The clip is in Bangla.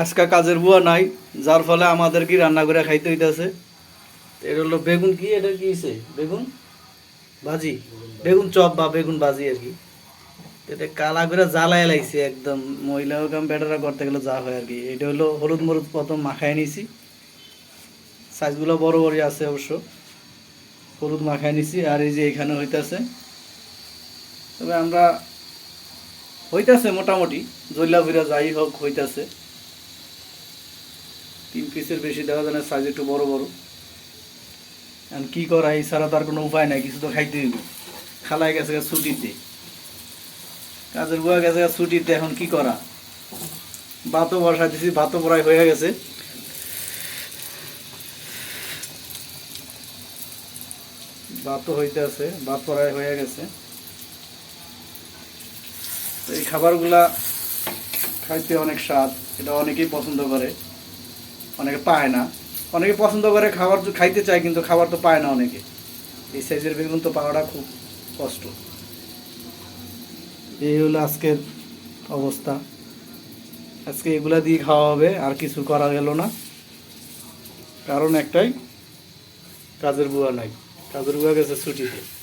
আজকে কাজের বুয়া নাই যার ফলে আমাদের কি রান্না করে খাইতে হইতেছে। এটা হলো বেগুন কি? এটা কি হইছে? বেগুন? ভাজি। বেগুন চপ বা বেগুন ভাজি আর কি। এটা কালা করে জ্বালায় লাইছে একদম। মহিলা কাম বেটারা করতে গেলে যা হয় আর কি। এটা হলো হলুদ মরুদ প্রথম মাখায় নিছি। সাইজগুলো বড় বড় আছে অবশ্য। হলুদ মাখায় নিছি আর এই যে এখানে হইতাছে। তবে আমরা হইতাছে মোটামুটি। জল্লা ফিরা যাই হোক হইতাছে। তিন পিসের বেশি দেখা যায় না সাইজ একটু বড় বড়। এখন কি করা এই ছাড়া তো আর কোনো উপায় নাই, কিছু তো খাইতে হইব। খালাই গেছে ছুটিতে। কাজের বুয়া গেছে ছুটিতে, এখন কি করা? ভাতও বসা দিছি ভাতও প্রায় হয়ে গেছে। ভাতও হইতে আছে, ভাত প্রায় হয়ে গেছে। এই খাবারগুলা খাইতে অনেক স্বাদ, এটা অনেকেই পছন্দ করে। অনেকে পায় না। অনেকে পছন্দ করে খাবার খাইতে চায়, কিন্তু খাবার তো পায় না অনেকে। এই সাইজের বেগুন তো পাওয়াটা খুব কষ্ট। এই হলো আজকের অবস্থা। আজকে এগুলা দিয়ে খাওয়া হবে, আর কিছু করা গেল না। কারণ একটাই, কাজের বুয়া নাই। কাজের বুয়া গেছে ছুটিতে।